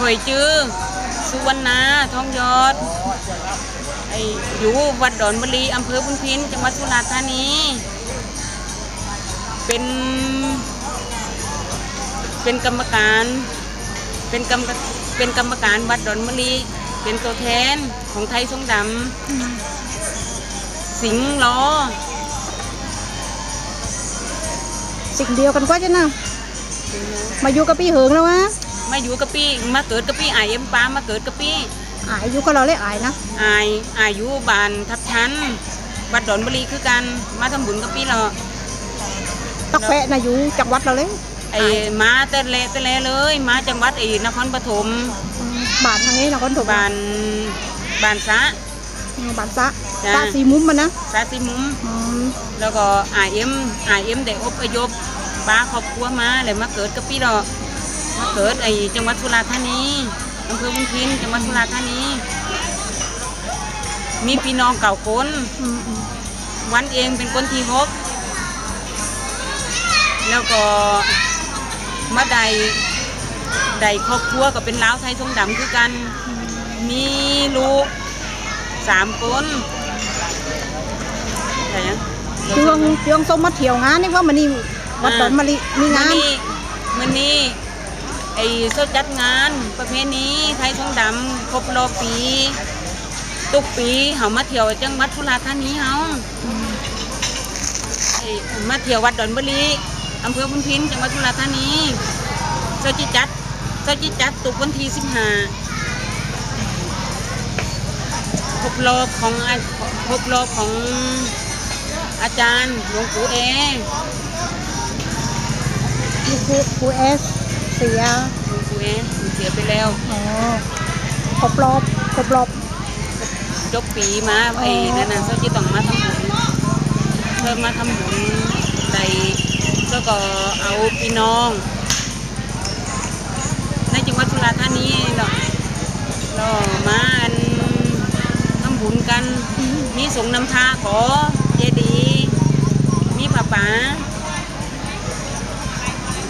คอยจื้อสุวรรณาทองยอดไออยู่วัดดอนมะลีอำเภอพุนพินจังหวัดสุราษฎร์ธานี เป็น เป็นกรรมการเป็นกรรมเป็นกรรมการวัดดอนมะลีเป็นตัวแทนของไทยทรงดำสิงห์ล้อสิ่งเดียวกันก็จะนะมาอยู่กับพี่เหิงแล้ววะ มาอยู่กับพี่มาเกิดกับพี่อายเอ็มปามาเกิดกับพี่อายอยู่กับเราเลยอายนะอายอายุบานทับทันวัดดอนบุรีคือกันมาทำบุญกับพี่เราตักแปะนะอยู่จังหวัดเราเลยไอ้มาแต่เละแต่เละเลย มาจังหวัดไอ้นครปฐมอืมบ้านทางนี้นะคนถูกบานบานซะบ้านซะจ้ะซะสีมุมมันนะซาซิมุมอืมแล้วก็อายเอ็มอายเอ็มได้อพยพป้าครอบครัวมาเลยมาเกิดกับพี่เรา มาเกิดไอ้จังหวัดสุราษฎร์ธานีอำเภอบุญพินจังหวัดสุราษฎร์ธานี มีพี่น้องเก่าคนอืมอืมวันเองเป็นคนที่หกแล้วก็มาใดใดครอบครัวก็เป็นล้าวไทยทรงดำคือกัน มีลูกสามคนใช่ยังเจืองเจืองส้มมาเที่ยวงานนี่ว่ามันนี่วัดดอนมะลิมีงานนี้มันนี้ ไอ้สดจัดงานประเพณีไทยทรงดำครบรอบปี ทุกปีเขามาเที่ยวจังหวัดสุราธานีเขาไอ้มาเที่ยววัดดอนบุรีอำเภอพุนพินจังหวัดสุราษฎร์ธานีเจ้าจิจัดเจ้าจิจัดตุกวันที่สิบห้าครบรอบของอาครบรอบของอาจารย์หลวงปู่เอคือครูเอส เสียหลวงปู่เอเสียไปแล้วอ๋อครบรอบครบรอบจบปีมาไอ้นั่นน่ะเขาจะต้องมาทำบุญเพิ่มมาทำบุญใส่แล้วก็เอาพี่น้อง ในจังหวัดสุราษฎร์ธานีเนาะเรามาอันทำบุญกันมีสงฆ์นำทาขอ